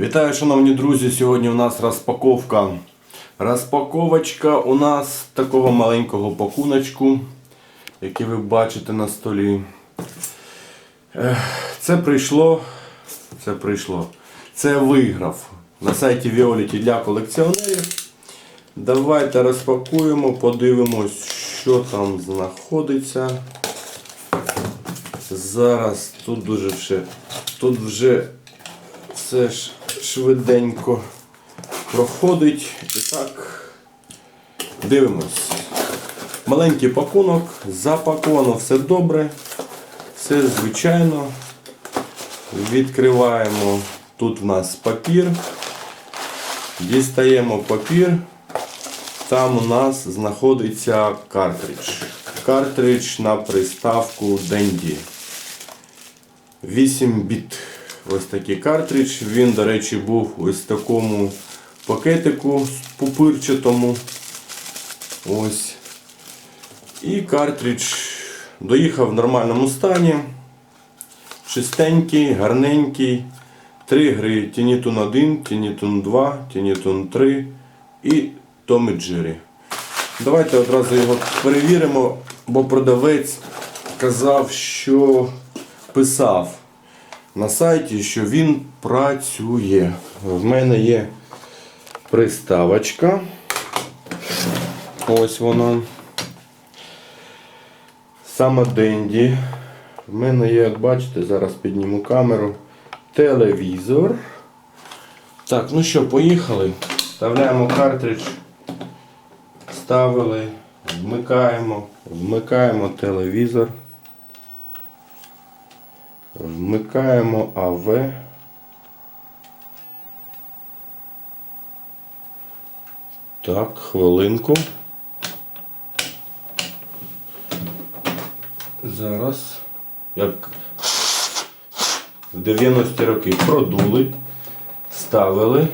Вітаю, шановні друзі! Сьогодні у нас розпаковка. Розпаковочка у нас такого маленького пакуночку, який ви бачите на столі. Це прийшло. Це прийшло. Це виграв на сайті Violet для колекціонерів. Давайте розпакуємо, подивимось, що там знаходиться. Зараз тут дуже вже, тут вже все ж швиденько проходить. І так, дивимось. Маленький пакунок, запаковано все добре, все звичайно. Відкриваємо. Тут в нас папір. Дістаємо папір. Там у нас знаходиться картридж. Картридж на приставку Dendy. 8 біт. Ось такий картридж. Він, до речі, був ось в такому пакетику пупирчатому. Ось. І картридж доїхав в нормальному стані. Чистенький, гарненький. Три гри Tinitun 1, Tinitun 2, Tinitun 3 і Tom і Jerry. Давайте одразу його перевіримо, бо продавець казав, що писав на сайті, що він працює. В мене є приставочка. Ось вона. Саме Денді. В мене є, от бачите, зараз підніму камеру. Телевізор. Так, ну що, поїхали. Вставляємо картридж. Ставили, вмикаємо, вмикаємо телевізор. Вмикаємо АВ. Так, хвилинку. Зараз. Як в 90-ті роки продули, ставили.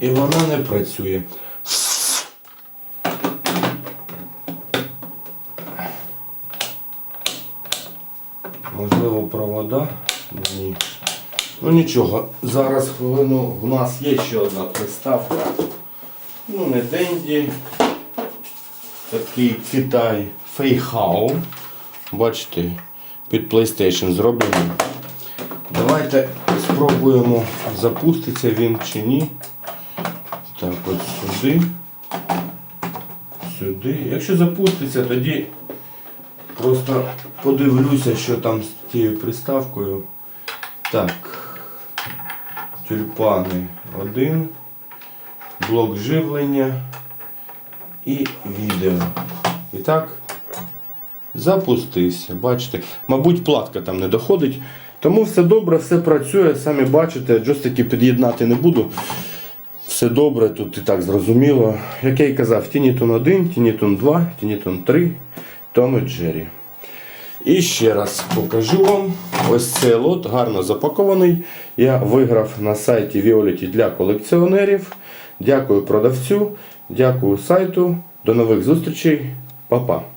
І вона не працює. Можливо, провода? Ні. Ну нічого, зараз хвилину в нас є ще одна приставка. Ну, не Денді. Такий Китай Фейхау. Бачите, під PlayStation зроблений. Давайте спробуємо запуститься він чи ні. Так, от сюди. Сюди. Якщо запуститься, тоді просто подивлюся, що там з тією приставкою. Так. Тюльпани один. Блок живлення і відео. І так, запустився. Бачите, мабуть, платка там не доходить. Тому все добре, все працює, самі бачите, джойстики під'єднати не буду. Все добре, тут і так зрозуміло. Як я й казав, Tinitun 1, Tinitun 2, Tinitun 3, Tom і Джері. І ще раз покажу вам. Ось цей лот гарно запакований. Я виграв на сайті Violet для колекціонерів. Дякую продавцю, дякую сайту. До нових зустрічей. Па-па.